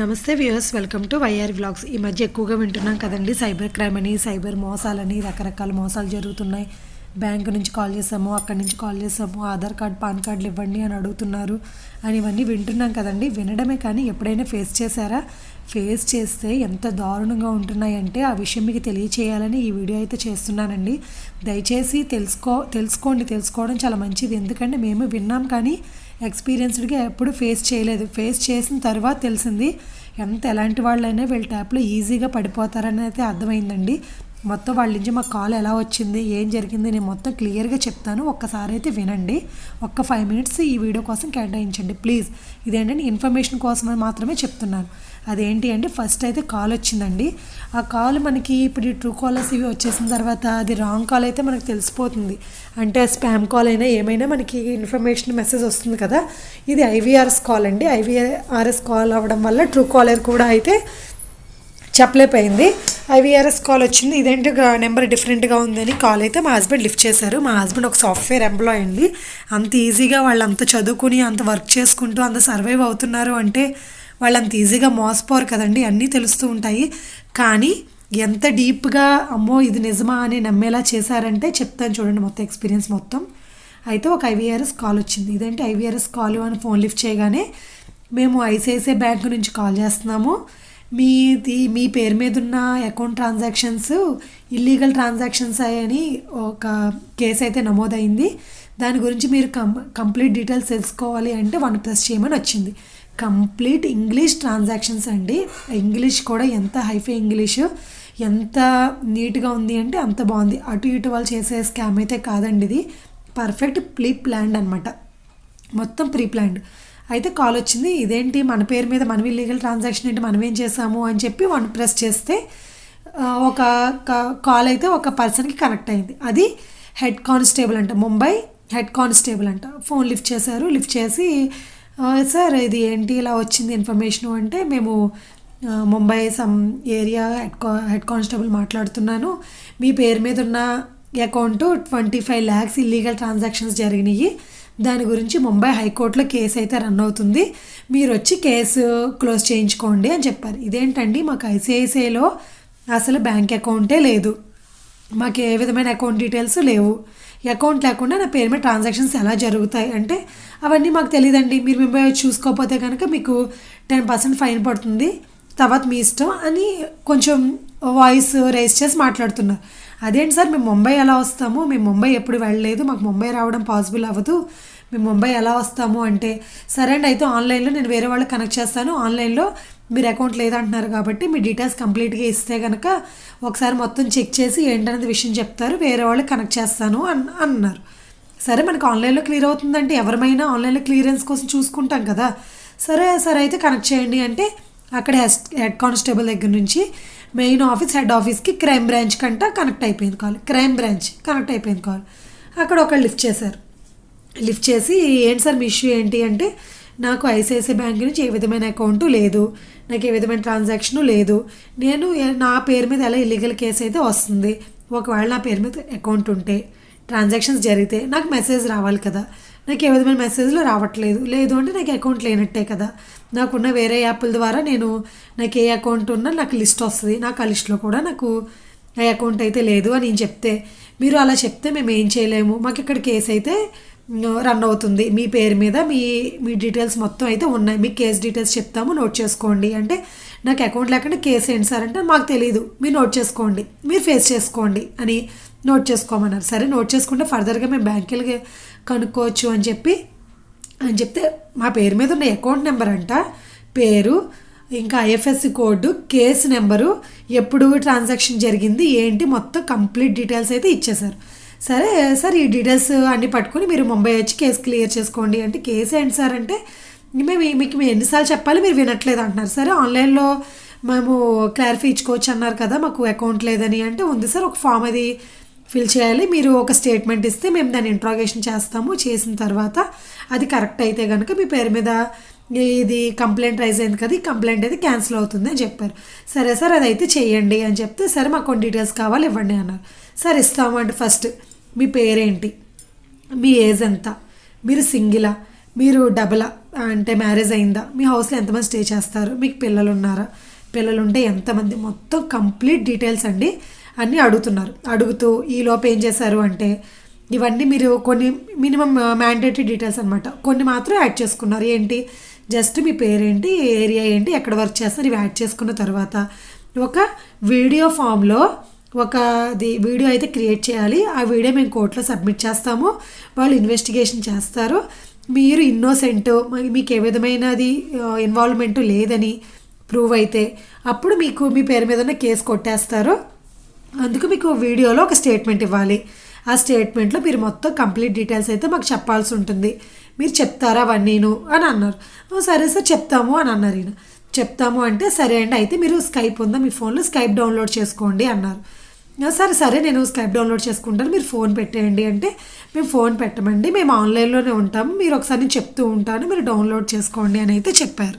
నమస్తే viewers welcome to Y R vlogs. ఈ మధ్య ఎక్కువగా వింటున్నాం కదండి సైబర్ క్రైమ్ అని సైబర్ మోసాలని రకరకాల మోసాలు జరుగుతున్నాయి. బ్యాంక్ నుంచి కాల్ చేసాము అక్కడి నుంచి కాల్ చేసాము ఆధార్ కార్డ్ పాన్ కార్డులు ఇవ్వండి అని అడుగుతున్నారు అని ఇవన్నీ వింటున్నాం కదండి. వినడమే కానీ ఎప్పుడైనా ఫేస్ చేశారా? ఫేస్ చేస్తే ఎంత దారుణంగా ఉంటున్నాయంటే ఆ విషయం మీకు తెలియచేయాలని ఈ వీడియో అయితే చేస్తున్నానండి. దయచేసి తెలుసుకో తెలుసుకోండి తెలుసుకోవడం చాలా మంచిది. ఎందుకంటే మేము విన్నాం కానీ ఎక్స్పీరియన్స్డ్గా ఎప్పుడు ఫేస్ చేయలేదు. ఫేస్ చేసిన తర్వాత తెలిసింది ఎంత ఎలాంటి వాళ్ళైనా వీళ్ళ ట్యాప్లో ఈజీగా పడిపోతారని అయితే అర్థమైందండి. మొత్తం వాళ్ళ నుంచి మాకు కాల్ ఎలా వచ్చింది ఏం జరిగింది నేను మొత్తం క్లియర్గా చెప్తాను. ఒక్కసారి అయితే వినండి. ఒక్క ఫైవ్ మినిట్స్ ఈ వీడియో కోసం కేటాయించండి. ప్లీజ్ ఇదేంటంటే ఇన్ఫర్మేషన్ కోసం మాత్రమే చెప్తున్నాను. అదేంటి అంటే ఫస్ట్ అయితే కాల్ వచ్చిందండి. ఆ కాల్ మనకి ఇప్పుడు ఈ ట్రూ కాలర్స్ ఇవి వచ్చేసిన తర్వాత అది రాంగ్ కాల్ అయితే మనకు తెలిసిపోతుంది. అంటే స్పామ్ కాల్ అయినా ఏమైనా మనకి ఇన్ఫర్మేషన్ మెసేజ్ వస్తుంది కదా. ఇది ఐవీఆర్ఎస్ కాల్ అండి. ఐవీఆర్ఎస్ కాల్ అవ్వడం వల్ల ట్రూ కాలర్ కూడా అయితే చెప్పలేకపోయింది. ఐవీఆర్ఎస్ కాల్ వచ్చింది. ఇదేంటి నెంబర్ డిఫరెంట్గా ఉందని కాల్ అయితే మా హస్బెండ్ లిఫ్ట్ చేశారు. మా హస్బెండ్ ఒక సాఫ్ట్వేర్ ఎంప్లాయ్ అండి. అంత ఈజీగా వాళ్ళు అంత చదువుకుని అంత వర్క్ చేసుకుంటూ అంత సర్వైవ్ అవుతున్నారు అంటే వాళ్ళంత ఈజీగా మోసపోరు కదండి అన్నీ తెలుస్తూ ఉంటాయి. కానీ ఎంత డీప్గా అమ్మో ఇది నిజమా అని నమ్మేలా చేశారంటే చెప్తాను చూడండి మొత్తం ఎక్స్పీరియన్స్ మొత్తం. అయితే ఒక ఐవీఆర్ఎస్ కాల్ వచ్చింది. ఇదేంటి ఐవీఆర్ఎస్ కాల్ అని ఫోన్ లిఫ్ట్ చేయగానే మేము ఐసిఐసిఐ బ్యాంక్ నుంచి కాల్ చేస్తున్నాము. మీది మీ పేరు మీద ఉన్న అకౌంట్ ట్రాన్సాక్షన్స్ ఇల్లీగల్ ట్రాన్సాక్షన్స్ అయ్యని ఒక కేసు అయితే నమోదైంది. దాని గురించి మీరు కం కంప్లీట్ డీటెయిల్స్ తెలుసుకోవాలి అంటే వన్ ప్లస్ చేయమని వచ్చింది. కంప్లీట్ ఇంగ్లీష్ ట్రాన్సాక్షన్స్ అండి. ఇంగ్లీష్ కూడా ఎంత హైఫై ఇంగ్లీష్ ఎంత నీట్గా ఉంది అంటే అంత బాగుంది. అటు ఇటు వాళ్ళు చేసే స్కామ్ అయితే కాదండి ఇది. పర్ఫెక్ట్ ప్రీ ప్లాన్డ్ అనమాట మొత్తం ప్రీ ప్లాన్డ్. అయితే కాల్ వచ్చింది ఇదేంటి? మన పేరు మీద మనం ఇల్లీగల్ ట్రాన్సాక్షన్ ఏంటి? మనం ఏం చేసాము? అని చెప్పి వన్ ప్రెస్ చేస్తే ఒక కాల్ అయితే ఒక పర్సన్కి కనెక్ట్ అయింది. అది హెడ్ కానిస్టేబుల్ అంట. ముంబై హెడ్ కానిస్టేబుల్ అంట. ఫోన్ లిఫ్ట్ చేశారు. లిఫ్ట్ చేసి సార్ ఇది ఏంటి ఇలా వచ్చింది ఇన్ఫర్మేషన్ అంటే మేము ముంబై సమ్ ఏరియా హెడ్ కా హెడ్ కానిస్టేబుల్ మాట్లాడుతున్నాను. మీ పేరు మీద ఉన్న account twenty five lakhs illegal transactions జరిగినాయి. దాని గురించి ముంబై హైకోర్టులో కేసు అయితే రన్ అవుతుంది. మీరు వచ్చి కేసు క్లోజ్ చేయించుకోండి అని చెప్పారు. ఇదేంటండి? మాకు ఐసిఐసిఐలో అసలు బ్యాంక్ అకౌంటే లేదు. మాకు ఏ విధమైన అకౌంట్ డీటెయిల్స్ లేవు. అకౌంట్ లేకుండా నా పేరు మీద ట్రాన్సాక్షన్స్ ఎలా జరుగుతాయి? అంటే అవన్నీ మాకు తెలియదండి మీరు మేము చూసుకోకపోతే కనుక మీకు టెన్ పర్సెంట్ ఫైన్ పడుతుంది. తర్వాత మీ ఇష్టం అని కొంచెం వాయిస్ రేస్ చేసి మాట్లాడుతున్నారు అదేంటి సార్ మేము ముంబై ఎలా వస్తాము? మేము ముంబై ఎప్పుడు వెళ్ళలేదు. మాకు ముంబై రావడం పాసిబుల్ అవ్వదు. మేము ముంబై ఎలా వస్తాము అంటే సరే అండి అయితే ఆన్లైన్లో నేను వేరే వాళ్ళకి కనెక్ట్ చేస్తాను. ఆన్లైన్లో మీరు అకౌంట్ లేదంటున్నారు కాబట్టి మీ డీటెయిల్స్ కంప్లీట్గా ఇస్తే కనుక ఒకసారి మొత్తం చెక్ చేసి ఏంటనేది విషయం చెప్తారు వేరే వాళ్ళు కనెక్ట్ చేస్తాను అన్ అన్నారు. సరే మనకు ఆన్లైన్లో క్లియర్ అవుతుందంటే ఎవరమైనా ఆన్లైన్లో క్లియరెన్స్ కోసం చూసుకుంటాం కదా. సరే సరే అయితే కనెక్ట్ చేయండి అంటే అక్కడ హెడ్ కానిస్టేబుల్ దగ్గర నుంచి మెయిన్ ఆఫీస్ హెడ్ ఆఫీస్కి క్రైమ్ బ్రాంచ్ కంట కనెక్ట్ అయిపోయింది కాల్. క్రైమ్ బ్రాంచ్ కనెక్ట్ అయిపోయింది కాల్. అక్కడ ఒకళ్ళు లిఫ్ట్ చేశారు. లిఫ్ట్ చేసి ఏంటి సార్ మీ ఇష్యూ ఏంటి? అంటే నాకు ఐసిఐసిఐ బ్యాంక్ నుంచి ఏ విధమైన అకౌంటు లేదు. నాకు ఏ విధమైన ట్రాన్సాక్షను లేదు. నేను నా పేరు మీద ఎలా ఇల్లీగల్ కేసు అయితే వస్తుంది? ఒకవేళ నా పేరు మీద అకౌంట్ ఉంటే ట్రాన్సాక్షన్స్ జరిగితే నాకు మెసేజ్ రావాలి కదా. నాకు ఏ విధమైన మెసేజ్లు రావట్లేదు. లేదు అంటే నాకు అకౌంట్ లేనట్టే కదా. నాకున్న వేరే యాప్ల ద్వారా నేను నాకు ఏ అకౌంట్ ఉన్నా నాకు లిస్ట్ వస్తుంది. నాకు ఆ లిస్ట్లో కూడా నాకు నా అకౌంట్ అయితే లేదు అని నేను చెప్తే మీరు అలా చెప్తే మేము ఏం చేయలేము. మాకు ఇక్కడ కేసు అయితే రన్ అవుతుంది. మీ పేరు మీద మీ మీ డీటెయిల్స్ మొత్తం అయితే ఉన్నాయి. మీ కేసు డీటెయిల్స్ చెప్తాము నోట్ చేసుకోండి. అంటే నాకు అకౌంట్ లేకుండా కేసు ఏంటి సార్ అంటే మాకు తెలియదు మీరు నోట్ చేసుకోండి. మీరు ఫేస్ చేసుకోండి అని నోట్ చేసుకోమన్నారు. సరే నోట్ చేసుకుంటే ఫర్దర్గా మేము బ్యాంకులకి కనుక్కోవచ్చు అని చెప్పి అని చెప్తే మా పేరు మీద ఉన్న అకౌంట్ నెంబర్ అంట పేరు ఇంకా ఐఎఫ్ఎస్సి కోడ్ కేసు నెంబరు ఎప్పుడు ట్రాన్సాక్షన్ జరిగింది ఏంటి మొత్తం కంప్లీట్ డీటెయిల్స్ అయితే ఇచ్చేశారు. సరే సార్ ఈ డీటెయిల్స్ అన్నీ పట్టుకొని మీరు ముంబై వచ్చి కేసు క్లియర్ చేసుకోండి అంటే కేసు ఏంటి సార్ అంటే మేము మీకు మేము ఎన్నిసార్లు చెప్పాలి మీరు వినట్లేదు అంటున్నారు. సరే ఆన్లైన్లో మేము క్లారిఫై ఇచ్చుకోవచ్చు అన్నారు కదా మాకు అకౌంట్ లేదని అంటే ఉంది సార్ ఒక ఫామ్ అది ఫిల్ చేయాలి. మీరు ఒక స్టేట్మెంట్ ఇస్తే మేము దాన్ని ఇంట్రాగేషన్ చేస్తాము. చేసిన తర్వాత అది కరెక్ట్ అయితే కనుక మీ పేరు మీద ఇది కంప్లైంట్ రైజ్ అయింది కదా ఈ కంప్లైంట్ అయితే క్యాన్సిల్ అవుతుంది అని చెప్పారు. సరే సార్ అది అయితే చేయండి అని చెప్తే సరే మాకు కొన్ని డీటెయిల్స్ కావాలి ఇవ్వండి అన్నారు. సరే ఇస్తాము అంటే ఫస్ట్ మీ పేరేంటి? మీ ఏజ్ ఎంత? మీరు సింగిలా? మీరు డబలా? అంటే మ్యారేజ్ అయిందా? మీ హౌస్లో ఎంతమంది స్టే చేస్తారు? మీకు పిల్లలు ఉన్నారా పిల్లలు ఉంటే ఎంతమంది? మొత్తం కంప్లీట్ డీటెయిల్స్ అండి అన్నీ అడుగుతున్నారు. అడుగుతూ ఈ లోపు ఏం చేశారు అంటే ఇవన్నీ మీరు కొన్ని మినిమం మ్యాండేటరీ డీటెయిల్స్ అనమాట కొన్ని మాత్రం యాడ్ చేసుకున్నారు. ఏంటి? జస్ట్ మీ పేరేంటి? ఏరియా ఏంటి? ఎక్కడ వర్క్ చేస్తారు ఇవి యాడ్ చేసుకున్న తర్వాత ఒక వీడియో ఫామ్లో ఒక ది వీడియో అయితే క్రియేట్ చేయాలి. ఆ వీడియో మేము కోర్టులో సబ్మిట్ చేస్తాము. వాళ్ళు ఇన్వెస్టిగేషన్ చేస్తారు. మీరు ఇన్నోసెంట్ మీకు ఏ విధమైనది ఇన్వాల్వ్మెంట్ లేదని ప్రూవ్ అయితే అప్పుడు మీకు మీ పేరు మీద ఉన్న కేసు కొట్టేస్తారు. అందుకు మీకు వీడియోలో ఒక స్టేట్మెంట్ ఇవ్వాలి. ఆ స్టేట్మెంట్లో మీరు మొత్తం కంప్లీట్ డీటెయిల్స్ అయితే మాకు చెప్పాల్సి ఉంటుంది. మీరు చెప్తారా అవన్నీను అని అన్నారు. సరే సార్ చెప్తాము అని అన్నారు ఈయన. చెప్తాము అంటే సరే అండి. అయితే మీరు స్కైప్ ఉందా? మీ ఫోన్లో స్కైప్ డౌన్లోడ్ చేసుకోండి అన్నారు. సరే సరే నేను స్కైప్ డౌన్లోడ్ చేసుకుంటాను. మీరు ఫోన్ పెట్టేయండి అంటే మేము ఫోన్ పెట్టమండి. మేము ఆన్లైన్లోనే ఉంటాము. మీరు ఒకసారి నేను చెప్తూ ఉంటాను. మీరు డౌన్లోడ్ చేసుకోండి అని అయితే చెప్పారు.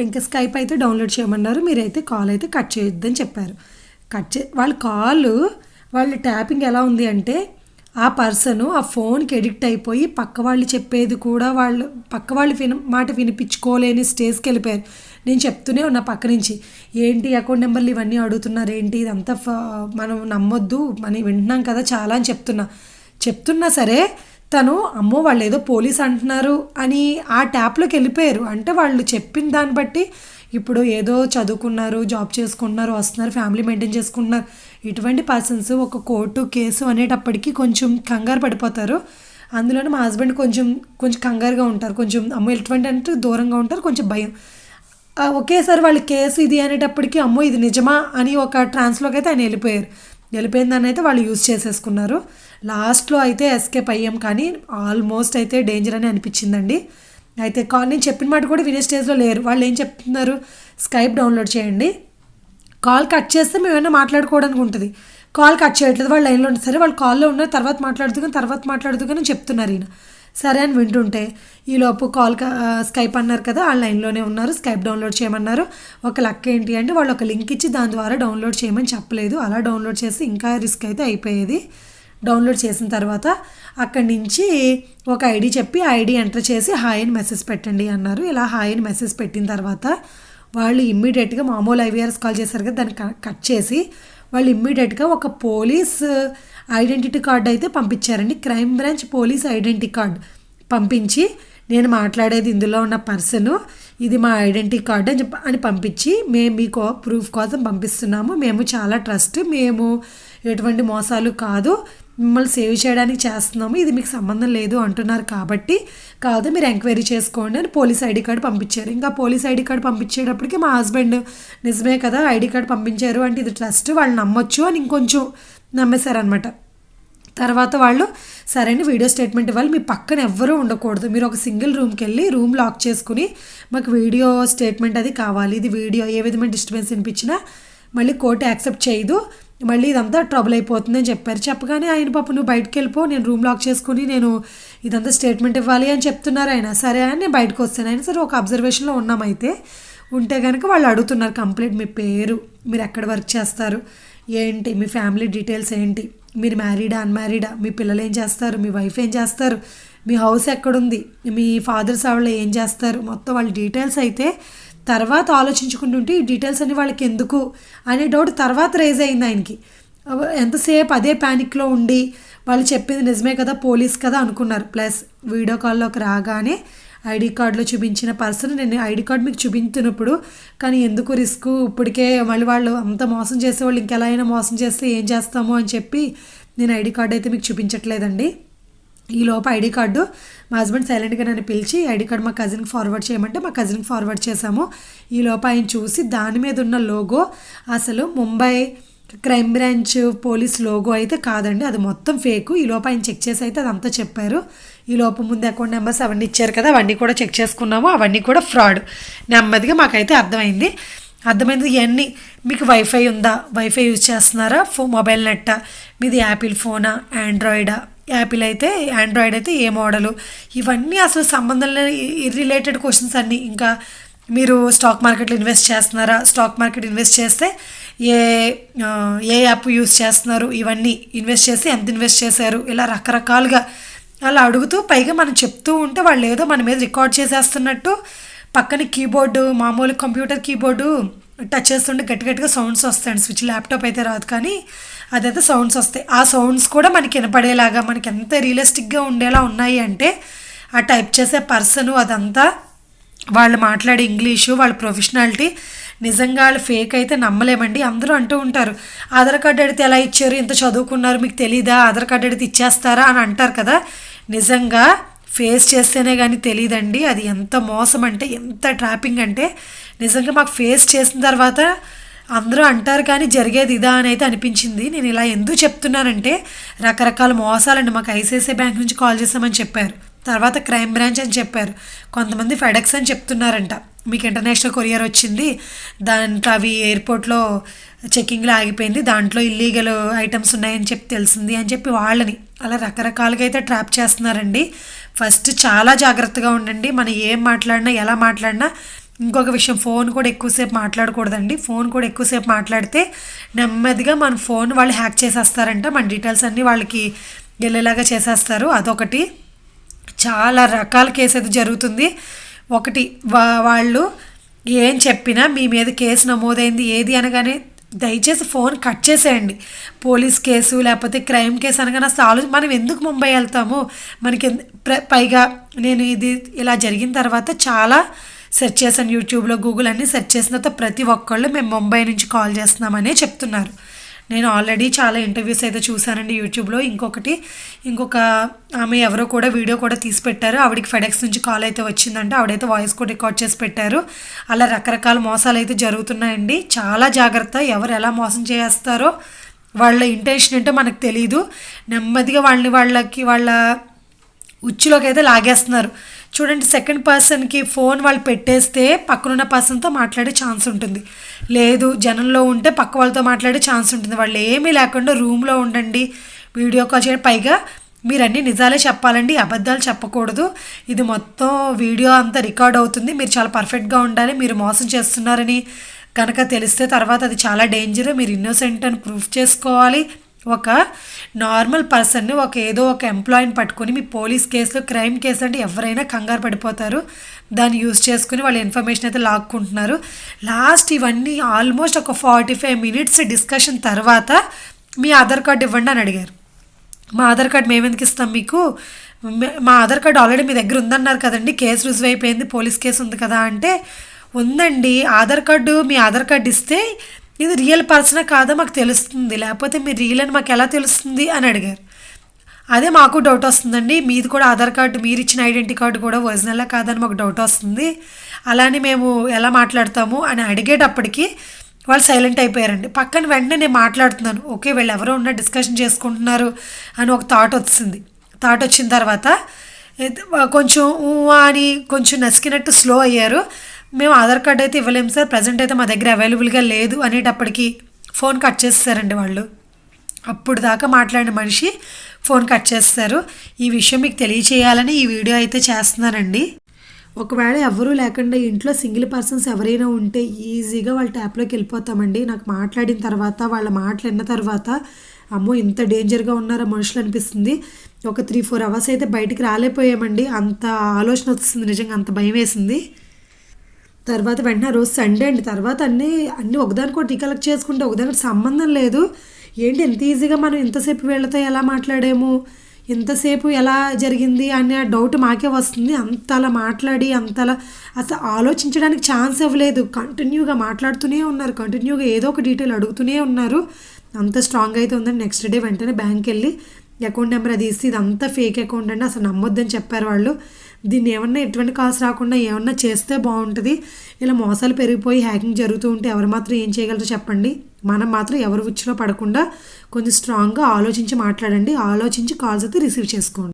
ఇంకా స్కైప్ అయితే డౌన్లోడ్ చేయమన్నారు. మీరైతే కాల్ అయితే కట్ చేయొద్దని చెప్పారు. కట్ చే వాళ్ళ కాల్ వాళ్ళ ట్యాపింగ్ ఎలా ఉంది అంటే ఆ పర్సన్ ఆ ఫోన్కి ఎడిక్ట్ అయిపోయి పక్క వాళ్ళు చెప్పేది కూడా వాళ్ళు పక్క వాళ్ళు విన మాట వినిపించుకోలేని స్టేజ్కి వెళ్ళిపోయారు. నేను చెప్తూనే ఉన్నా పక్క నుంచి. ఏంటి అకౌంట్ నెంబర్లు ఇవన్నీ అడుగుతున్నారు? ఏంటి ఇదంతా ఫ- మనం నమ్మొద్దు. మనం వింటున్నాం కదా చాలా అని చెప్తున్నా. చెప్తున్నా సరే తను అమ్మో వాళ్ళు ఏదో పోలీస్ అంటున్నారు అని ఆ ట్యాప్లోకి వెళ్ళిపోయారు. అంటే వాళ్ళు చెప్పిన దాన్ని బట్టి ఇప్పుడు ఏదో చదువుకున్నారు జాబ్ చేసుకుంటున్నారు వస్తున్నారు ఫ్యామిలీ మెయింటైన్ చేసుకుంటున్నారు. ఇటువంటి పర్సన్స్ ఒక కోర్టు కేసు అనేటప్పటికీ కొంచెం కంగారు పడిపోతారు. అందులోనే మా హస్బెండ్ కొంచెం కొంచెం కంగారుగా ఉంటారు. కొంచెం అమ్మో ఎటువంటి అంటే దూరంగా ఉంటారు. కొంచెం భయం. ఒకేసారి వాళ్ళ కేసు ఇది అనేటప్పటికీ అమ్మో ఇది నిజమా అని ఒక ట్రాన్స్లోకి అయితే ఆయన వెళ్ళిపోయారు. వెళ్ళిపోయిందని అయితే వాళ్ళు యూజ్ చేసేసుకున్నారు. లాస్ట్లో అయితే ఎస్కేప్ అయ్యాం కానీ ఆల్మోస్ట్ అయితే డేంజర్ అని అనిపించిందండి. అయితే కాల్ నేను చెప్పిన మాట కూడా వినే స్టేజ్లో లేరు. వాళ్ళు ఏం చెప్తున్నారు? స్కైప్ డౌన్లోడ్ చేయండి. కాల్ కట్ చేస్తే మేము ఏమైనా మాట్లాడుకోవడానికి ఉంటుంది. కాల్ కట్ చేయట్లేదు. వాళ్ళు లైన్లో ఉంటుంది సరే వాళ్ళు కాల్లో ఉన్నారు. తర్వాత మాట్లాడుతూ కానీ తర్వాత మాట్లాడుతూ కానీ చెప్తున్నారు ఈయన. సరే అని వింటుంటే ఈలోపు కాల్ స్కైప్ అన్నారు కదా ఆ లైన్లోనే ఉన్నారు స్కైప్ డౌన్లోడ్ చేయమన్నారు. ఒక లక్ ఏంటి అంటే వాళ్ళు ఒక లింక్ ఇచ్చి దాని ద్వారా డౌన్లోడ్ చేయమని చెప్పలేదు. అలా డౌన్లోడ్ చేసి ఇంకా రిస్క్ అయితే అయిపోయేది. డౌన్లోడ్ చేసిన తర్వాత అక్కడి నుంచి ఒక ఐడి చెప్పి ఐడి ఎంటర్ చేసి హాయ్ అని మెసేజ్ పెట్టండి అన్నారు. ఇలా హాయ్ అని మెసేజ్ పెట్టిన తర్వాత వాళ్ళు ఇమ్మీడియట్గా మామూలు ఐవీఆర్ఎస్ కాల్ చేశారు కదా దాన్ని క- కట్ చేసి వాళ్ళు ఇమ్మీడియట్గా ఒక పోలీస్ ఐడెంటిటీ కార్డ్ అయితే పంపించారండి. Crime branch police identity card పంపించి నేను మాట్లాడేది ఇందులో ఉన్న పర్సన్ ఇది మా ఐడెంటిటీ కార్డు అని చెప్పి అని పంపించి మేము మీకు ప్రూఫ్ కోసం పంపిస్తున్నాము. మేము చాలా ట్రస్ట్ మేము ఎటువంటి మోసాలు కాదు. మిమ్మల్ని సేవ్ చేయడానికి చేస్తున్నాము. ఇది మీకు సంబంధం లేదు అంటున్నారు కాబట్టి కాదు మీరు ఎంక్వైరీ చేసుకోండి అని పోలీస్ ఐడి కార్డు పంపించారు. ఇంకా పోలీస్ ఐడి కార్డు పంపించేటప్పటికి మా హస్బెండ్ నిజమే కదా ఐడి కార్డు పంపించారు అంటే ఇది ట్రస్ట్ వాళ్ళు నమ్మొచ్చు అని ఇంకొంచెం నమ్మేశారనమాట తర్వాత వాళ్ళు సరే అని వీడియో స్టేట్మెంట్ ఇవ్వాలి. మీ పక్కన ఎవ్వరూ ఉండకూడదు. మీరు ఒక సింగిల్ రూమ్కి వెళ్ళి రూమ్ లాక్ చేసుకుని మాకు వీడియో స్టేట్మెంట్ అది కావాలి. ఇది వీడియో ఏ విధమైన డిస్టర్బెన్స్ వినిపించినా మళ్ళీ కోర్టు యాక్సెప్ట్ చేయదు. మళ్ళీ ఇదంతా ట్రబుల్ అయిపోతుందని చెప్పారు. చెప్పగానే ఆయన పాప నువ్వు బయటకు వెళ్ళిపో నేను రూమ్ లాక్ చేసుకుని నేను ఇదంతా స్టేట్మెంట్ ఇవ్వాలి అని చెప్తున్నారు ఆయన. సరే అని నేను బయటకు వస్తాను. ఆయన సరే ఒక అబ్జర్వేషన్లో ఉన్నామైతే ఉంటే కనుక వాళ్ళు అడుగుతున్నారు కంప్లీట్ మీ పేరు. మీరు ఎక్కడ వర్క్ చేస్తారు? ఏంటి? మీ ఫ్యామిలీ డీటెయిల్స్ ఏంటి? మీరు మ్యారీడా అన్మ్యారీడా? మీ పిల్లలు ఏం చేస్తారు? మీ వైఫ్ ఏం చేస్తారు? మీ హౌస్ ఎక్కడుంది? మీ ఫాదర్స్ ఆవిడ ఏం చేస్తారు? మొత్తం వాళ్ళ డీటెయిల్స్ అయితే తర్వాత ఆలోచించుకుంటుంటే ఈ డీటెయిల్స్ అన్ని వాళ్ళకి ఎందుకు అనే డౌట్ తర్వాత రేజ్ అయింది ఆయనకి. ఎంతసేపు అదే ప్యానిక్లో ఉండి వాళ్ళు చెప్పింది నిజమే కదా పోలీస్ కదా అనుకున్నారు. ప్లస్ వీడియో కాల్లోకి రాగానే ఐడి కార్డులో చూపించిన పర్సన్ నేను ఐడి కార్డు మీకు చూపించినప్పుడు కానీ ఎందుకు రిస్క్? ఇప్పటికే మళ్ళీ వాళ్ళు అంత మోసం చేసే వాళ్ళు ఇంకెలా అయినా మోసం చేస్తే ఏం చేస్తాము అని చెప్పి నేను ఐడి కార్డ్ అయితే మీకు చూపించట్లేదండి. ఈ లోపు ఐడి కార్డు మా హస్బెండ్ సైలెంట్గా నన్ను పిలిచి ఐడి కార్డు మా కజిన్కి ఫార్వర్డ్ చేయమంటే మా కజిన్కి ఫార్వర్డ్ చేశాము. ఈ లోపు ఆయన చూసి దాని మీద ఉన్న లోగో అసలు Mumbai crime branch police logo అయితే కాదండి అది మొత్తం ఫేకు. ఈ లోపు ఆయన చెక్ చేసి అయితే అదంతా చెప్పారు. ఈ లోపు ముందు అకౌంట్ నెంబర్స్ అవన్నీ ఇచ్చారు కదా అవన్నీ కూడా చెక్ చేసుకున్నాము. అవన్నీ కూడా ఫ్రాడ్ నెమ్మదిగా మాకైతే అర్థమైంది. అర్థమైంది ఇవన్నీ మీకు వైఫై ఉందా? వైఫై యూజ్ చేస్తున్నారా? ఫో మొబైల్ నెట్టా? మీది యాపిల్ ఫోనా ఆండ్రాయిడా యాపిల్ అయితే ఆండ్రాయిడ్ అయితే ఏ మోడలు ఇవన్నీ అసలు సంబంధం లేని ఇర్రిలేటెడ్ క్వశ్చన్స్ అన్నీ. ఇంకా మీరు స్టాక్ మార్కెట్లో ఇన్వెస్ట్ చేస్తున్నారా? స్టాక్ మార్కెట్ ఇన్వెస్ట్ చేస్తే ఏ ఏ యాప్ యూస్ చేస్తున్నారు? ఇవన్నీ ఇన్వెస్ట్ చేసి ఎంత ఇన్వెస్ట్ చేశారు? ఇలా రకరకాలుగా అలా అడుగుతూ పైగా మనం చెప్తూ ఉంటే వాళ్ళు ఏదో మన మీద రికార్డ్ చేసేస్తున్నట్టు పక్కన కీబోర్డు మామూలు కంప్యూటర్ కీబోర్డు టచ్ చేస్తుంటే గట్టి గట్టిగా సౌండ్స్ వస్తాయండి. స్విచ్ ల్యాప్టాప్ అయితే రాదు కానీ అదైతే సౌండ్స్ వస్తాయి. ఆ సౌండ్స్ కూడా మనకి వినపడేలాగా మనకి ఎంత రియలిస్టిక్గా ఉండేలా ఉన్నాయి అంటే ఆ టైప్ చేసే పర్సన్ అదంతా వాళ్ళు మాట్లాడే ఇంగ్లీషు వాళ్ళ ప్రొఫెషనాలిటీ నిజంగా వాళ్ళు ఫేక్ అయితే నమ్మలేమండి. అందరూ అంటూ ఉంటారు ఆధార్ కార్డు అడిగితే ఎలా ఇచ్చారు? ఇంత చదువుకున్నారు మీకు తెలీదా? ఆధార్ కార్డు అడిగితే ఇచ్చేస్తారా? అని అంటారు కదా. నిజంగా ఫేస్ చేస్తేనే కానీ తెలియదండి అది ఎంత మోసం అంటే ఎంత ట్రాపింగ్ అంటే నిజంగా మాకు ఫేస్ చేసిన తర్వాత అందరూ అంటారు కానీ జరిగేది ఇదా అని అయితే అనిపించింది. నేను ఇలా ఎందుకు చెప్తున్నానంటే రకరకాల మోసాలండి. మాకు ఐసిఐసిఐ బ్యాంక్ నుంచి కాల్ చేసామని చెప్పారు. తర్వాత క్రైమ్ బ్రాంచ్ అని చెప్పారు. కొంతమంది ఫెడెక్స్ అని చెప్తున్నారంట. మీకు ఇంటర్నేషనల్ కొరియర్ వచ్చింది. దాంట్లో అవి ఎయిర్పోర్ట్లో చెక్కింగ్లో ఆగిపోయింది. దాంట్లో ఇల్లీగల్ ఐటమ్స్ ఉన్నాయని చెప్పి తెలిసింది అని చెప్పి వాళ్ళని అలా రకరకాలుగా అయితే ట్రాప్ చేస్తున్నారండి. ఫస్ట్ చాలా జాగ్రత్తగా ఉండండి. మనం ఏం మాట్లాడినా ఎలా మాట్లాడినా ఇంకొక విషయం ఫోన్ కూడా ఎక్కువసేపు మాట్లాడకూడదండి. ఫోన్ కూడా ఎక్కువసేపు మాట్లాడితే నెమ్మదిగా మన ఫోన్ వాళ్ళు హ్యాక్ చేసేస్తారంట. మన డీటెయిల్స్ అన్నీ వాళ్ళకి వెళ్ళేలాగా చేసేస్తారు. అదొకటి. చాలా రకాల కేసు అయితే జరుగుతుంది. ఒకటి వా వాళ్ళు ఏం చెప్పినా మీ మీద కేసు నమోదైంది ఏది అనగానే దయచేసి ఫోన్ కట్ చేసేయండి. పోలీస్ కేసు లేకపోతే క్రైమ్ కేసు అనగానే అసలు ఆలోచన మనం ఎందుకు ముంబై వెళ్తాము? మనకి ప్ర- పైగా నేను ఇది ఇలా జరిగిన తర్వాత చాలా సెర్చ్ చేశాను యూట్యూబ్లో గూగుల్ అన్నీ సెర్చ్ చేసిన తర్వాత ప్రతి ఒక్కళ్ళు మేము ముంబై నుంచి కాల్ చేస్తున్నామనే చెప్తున్నారు. నేను ఆల్రెడీ చాలా ఇంటర్వ్యూస్ అయితే చూశానండి యూట్యూబ్లో. ఇంకొకటి ఇంకొక ఆమె ఎవరో కూడా వీడియో కూడా తీసి పెట్టారు. ఆవిడకి ఫెడెక్స్ నుంచి కాల్ అయితే వచ్చిందంటే. ఆవిడైతే వాయిస్ కూడా రికార్డ్ చేసి పెట్టారు. అలా రకరకాల మోసాలు అయితే జరుగుతున్నాయండి. చాలా జాగ్రత్త. ఎవరు ఎలా మోసం చేస్తారో వాళ్ళ ఇంటెన్షన్ ఏంటో మనకు తెలియదు నెమ్మదిగా వాళ్ళని వాళ్ళకి వాళ్ళ ఉచ్చులోకి అయితే లాగేస్తున్నారు. చూడండి సెకండ్ పర్సన్కి ఫోన్ వాళ్ళు పెట్టేస్తే పక్కనున్న పర్సన్తో మాట్లాడే ఛాన్స్ ఉంటుంది. లేదు జనంలో ఉంటే పక్క వాళ్ళతో మాట్లాడే ఛాన్స్ ఉంటుంది. వాళ్ళు ఏమీ లేకుండా రూమ్లో ఉండండి వీడియో కాల్ చేయడం. పైగా మీరు అన్ని నిజాలే చెప్పాలండి అబద్ధాలు చెప్పకూడదు. ఇది మొత్తం వీడియో అంతా రికార్డ్ అవుతుంది. మీరు చాలా పర్ఫెక్ట్గా ఉండాలి మీరు మోసం చేస్తున్నారని కనుక తెలిస్తే తర్వాత అది చాలా డేంజర్ మీరు ఇన్నోసెంట్ అని ప్రూఫ్ చేసుకోవాలి. ఒక నార్మల్ పర్సన్ని ఒక ఏదో ఒక ఎంప్లాయీని పట్టుకొని మీ పోలీస్ కేసులో క్రైమ్ కేసు అంటే ఎవరైనా కంగారు పడిపోతారు. దాన్ని యూజ్ చేసుకుని వాళ్ళ ఇన్ఫర్మేషన్ అయితే లాక్కుంటున్నారు. లాస్ట్ ఇవన్నీ ఆల్మోస్ట్ ఒక ఫార్టీ ఫైవ్ మినిట్స్ డిస్కషన్ తర్వాత మీ ఆధార్ కార్డు ఇవ్వండి అని అడిగారు. మా ఆధార్ కార్డ్ మేము ఎందుకు ఇస్తాం మీకు? మా ఆధార్ కార్డు ఆల్రెడీ మీ దగ్గర ఉందన్నారు కదండి కేసు రుజువు అయిపోయింది పోలీస్ కేసు ఉంది కదా అంటే ఉందండి. ఆధార్ కార్డు మీ ఆధార్ కార్డు ఇస్తే ఇది రియల్ పర్సన్ కాదా మాకు తెలుస్తుంది. లేకపోతే మీరు రియల్ అని మాకు ఎలా తెలుస్తుంది అని అడిగారు. అదే మాకు డౌట్ వస్తుందండి. మీది కూడా ఆధార్ కార్డు మీరు ఇచ్చిన ఐడెంటిటీ కార్డు కూడా ఒరిజినల్లా కాదని మాకు డౌట్ వస్తుంది. అలానే మేము ఎలా మాట్లాడతాము అని అడిగేటప్పటికి వాళ్ళు సైలెంట్ అయిపోయారండి. పక్కన వెంటనే నేను మాట్లాడుతున్నాను. ఓకే వీళ్ళు ఎవరో ఉన్న డిస్కషన్ చేసుకుంటున్నారు అని ఒక థాట్ వచ్చింది. థాట్ వచ్చిన తర్వాత ఇది కొంచెం ఊ అని కొంచెం నసికినట్టు స్లో అయ్యారు. మేము ఆధార్ కార్డ్ అయితే ఇవ్వలేము సార్. ప్రజెంట్ అయితే మా దగ్గర అవైలబుల్గా లేదు అనేటప్పటికి ఫోన్ కట్ చేస్తారండి వాళ్ళు. అప్పుడు దాకా మాట్లాడిన మనిషి ఫోన్ కట్ చేస్తారు. ఈ విషయం మీకు తెలియచేయాలని ఈ వీడియో అయితే చేస్తున్నానండి. ఒకవేళ ఎవరూ లేకుండా ఇంట్లో సింగిల్ పర్సన్స్ ఎవరైనా ఉంటే ఈజీగా వాళ్ళ ట్యాప్లోకి వెళ్ళిపోతామండి. నాకు మాట్లాడిన తర్వాత వాళ్ళ మాటలు విన్న తర్వాత అమ్మో ఇంత డేంజర్గా ఉన్నారా మనుషులు అనిపిస్తుంది. ఒక త్రీ ఫోర్ అవర్స్ అయితే బయటికి రాలేకపోయామండి. అంత ఆలోచన వస్తుంది నిజంగా అంత భయం వేసింది. తర్వాత వెంటనే రోజు సండే అండి. తర్వాత అన్నీ అన్నీ ఒకదానికొకటి రీకలెక్ట్ చేసుకుంటే ఒకదానికి సంబంధం లేదు. ఏంటి ఎంత ఈజీగా మనం ఇంతసేపు వీళ్ళతో ఎలా మాట్లాడాము? ఇంతసేపు ఎలా జరిగింది అనే డౌట్ మాకే వస్తుంది. అంతలా మాట్లాడి అంతలా అసలు ఆలోచించడానికి ఛాన్స్ ఇవ్వలేదు. కంటిన్యూగా మాట్లాడుతూనే ఉన్నారు. కంటిన్యూగా ఏదో ఒక డీటెయిల్ అడుగుతూనే ఉన్నారు. అంత స్ట్రాంగ్ అయితే ఉందని నెక్స్ట్ డే వెంటనే బ్యాంక్ వెళ్ళి అకౌంట్ నెంబర్ అది ఇస్తే ఇదంతా ఫేక్ అకౌంట్ అండి అసలు నమ్మొద్దని చెప్పారు వాళ్ళు. దీన్ని ఏమన్నా ఎటువంటి కాల్స్ రాకుండా ఏమన్నా చేస్తే బాగుంటుంది. ఇలా మోసాలు పెరిగిపోయి హ్యాకింగ్ జరుగుతూ ఉంటే ఎవరు మాత్రం ఏం చేయగలరో చెప్పండి. మనం మాత్రం ఎవరు ఉచ్చులో పడకుండా కొంచెం స్ట్రాంగ్గా ఆలోచించి మాట్లాడండి. ఆలోచించి కాల్స్ అయితే రిసీవ్ చేసుకోండి.